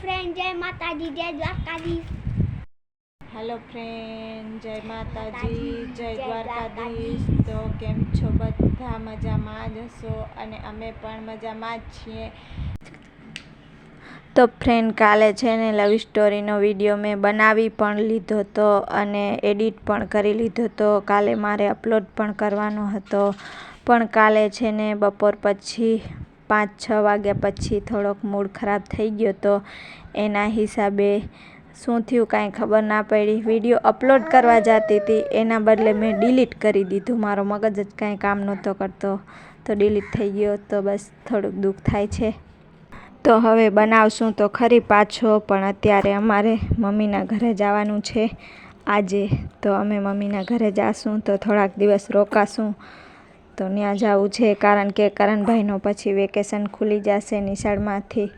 Friend જય માતાજી જય દ્વારકાધીશ હેલો ફ્રેન્ડ જય માતાજી જય દ્વારકાધીશ તો કેમ છો? બધા મજામાં જ હશો? અને અમે પણ મજામાં જ છીએ. તો ફ્રેન્ડ કાલે છે ને લવ સ્ટોરીનો વીડિયો મેં બનાવી પણ લીધો હતો અને એડિટ પણ કરી લીધો હતો કાલે મારે અપલોડ પણ કરવાનો હતો. પણ કાલે છે ને બપોર પછી પાંચ, છ વાગ્યા પછી થોડોક મૂડ ખરાબ થઈ ગયો તો એના હિસાબે શું થયું કાંઈ ખબર ના પડી. વીડિયો અપલોડ કરવા જતી હતી, એના બદલે મેં ડિલીટ કરી દીધું. મારો મગજ જ કાંઈ કામ નહોતો કરતો, તો ડિલીટ થઈ ગયો તો બસ થોડુંક દુઃખ થાય છે. તો હવે બનાવશું તો ખરી પાછો, પણ અત્યારે અમારે મમ્મીના ઘરે જવાનું છે. આજે તો અમે મમ્મીના ઘરે જાશું તો થોડાક દિવસ રોકાશું. તો ત્યાં જવું છે, કારણ કે કરણભાઈનો પછી વેકેશન ખુલી જશે નિશાળમાંથી.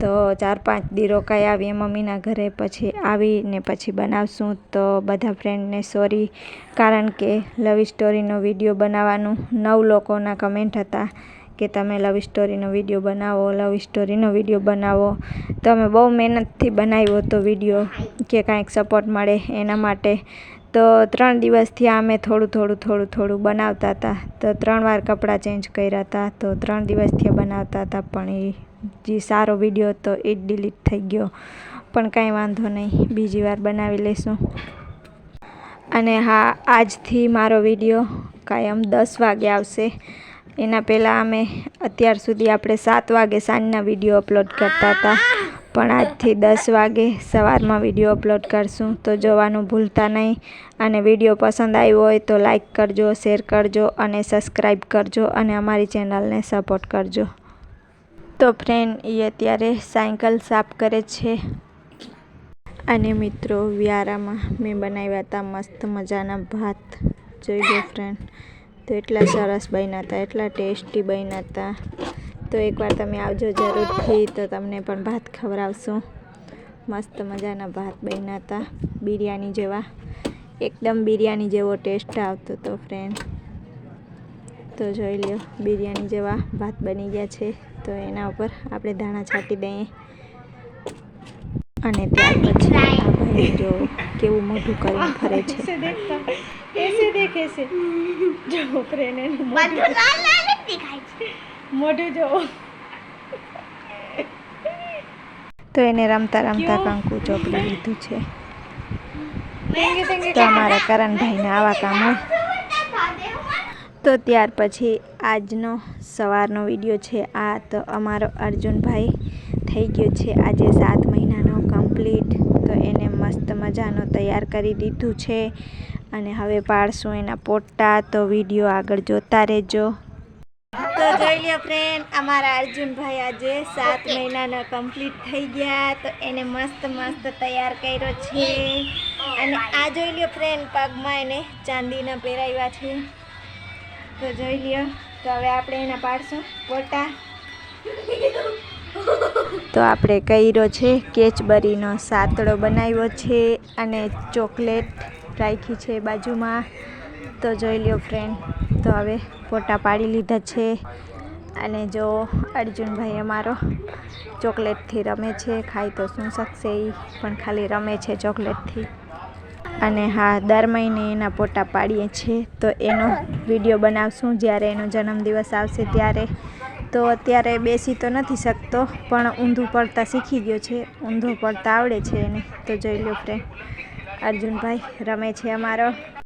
તો ચાર પાંચ દી રોકાઈ આવીએ મમ્મીના ઘરે, પછી આવીને પછી બનાવશું. તો બધા ફ્રેન્ડને સોરી કારણ કે લવ સ્ટોરીનો વીડિયો બનાવવાનું. નવ લોકોના કમેન્ટ હતા કે તમે લવ સ્ટોરીનો વીડિયો બનાવો લવ સ્ટોરીનો વીડિયો બનાવો. તો અમે બહુ મહેનતથી બનાવ્યો હતો વીડિયો કે કાંઈક સપોર્ટ મળે એના માટે. તો ત્રણ દિવસથી અમે થોડું થોડું થોડું થોડું બનાવતા હતા. તો ત્રણ વાર કપડાં ચેન્જ કર્યા હતા. તો ત્રણ દિવસથી બનાવતા હતા, પણ એ જે સારો વીડિયો હતો એ જ ડિલીટ થઈ ગયો. પણ કાંઈ વાંધો નહીં, બીજી વાર બનાવી લઈશું અને હા, આજથી મારો વીડિયો કાયમ દસ વાગે આવશે. એના પહેલાં અમે અત્યાર સુધી આપણે સાત વાગે સાંજના વીડિયો અપલોડ કરતા હતા. પણ આજથી દસ વાગે સવારમાં વીડિયો અપલોડ કરશું. તો જોવાનું ભૂલતા નહીં. અને વીડિયો પસંદ આવ્યો હોય તો લાઇક કરજો, શેર કરજો અને સબસ્ક્રાઈબ કરજો અને અમારી ચેનલને સપોર્ટ કરજો. તો ફ્રેન્ડ એ અત્યારે સાયકલ સાફ કરે છે. અને મિત્રો, વ્યારામાં મેં બનાવ્યા હતા મસ્ત મજાના ભાત. જોઈ લો ફ્રેન્ડ, તો એટલા સરસ બન્યા હતા એટલા ટેસ્ટી બન્યા હતા તો એકવાર તમે આવજો જરૂરથી તો તમને પણ ભાત ખવડાવશું. મસ્ત મજાના ભાત બન્યા હતા બિરયાની જેવા. એકદમ બિરયાની જેવો ટેસ્ટ આવતો હતો ફ્રેન્ડ તો જોઈ લ્યો બિરયાની જેવા ભાત બની ગયા છે. તો એના ઉપર આપણે ધાણા છાંટી દઈએ. અને ત્યાર પછી જો કેવું મોઢું કરવું ફરે છે. દેખે છે જો ફ્રેન્ડ એનું છે. મોઢું જવું તો એને રમતા રમતા કંકુ ચોપડી લીધું છે. તો અમારા કરણભાઈના આવા કામ હોય. તો ત્યાર પછી આજનો સવારનો વીડિયો છે આ. તો અમારો અર્જુનભાઈ થઈ ગયો છે આજે સાત મહિનાનો કમ્પ્લીટ. તો એને મસ્ત મજાનો તૈયાર કરી દીધું છે. અને હવે પાડશું એના પોટા તો વીડિયો આગળ જોતા રહેજો. તો જોઈ લ્યો ફ્રેન્ડ અમારા અર્જુનભાઈ આજે સાત મહિનાના કમ્પ્લીટ થઈ ગયા તો એને મસ્ત મસ્ત તૈયાર કર્યો છે. અને આ જોઈ લ્યો ફ્રેન્ડ પગમાં એને ચાંદીના પહેરાવ્યા છે. તો જોઈ લ્યો તો હવે આપણે એના પાડશું પોટા તો આપણે કર્યો છે કેચબરીનો સાતડો બનાવ્યો છે અને ચોકલેટ રાખી છે બાજુમાં. તો જોઈ લ્યો ફ્રેન્ડ તો હવે ફોટા પાડી લીધા છે. અને જો અર્જુનભાઈ અમારો ચોકલેટથી રમે છે, ખાઈ તો શું શકશે એ પણ ખાલી રમે છે ચોકલેટથી. અને હા, દર મહિને એના ફોટા પાડીએ છીએ. તો એનો વીડિયો બનાવશું જ્યારે એનો જન્મદિવસ આવશે ત્યારે. તો અત્યારે બેસી તો નથી શકતો, પણ ઊંધું પડતા શીખી ગયો છે. ઊંધું પડતા આવડે છે એને. તો જોઈ લો ફ્રેન્ડ અર્જુનભાઈ રમે છે અમારો.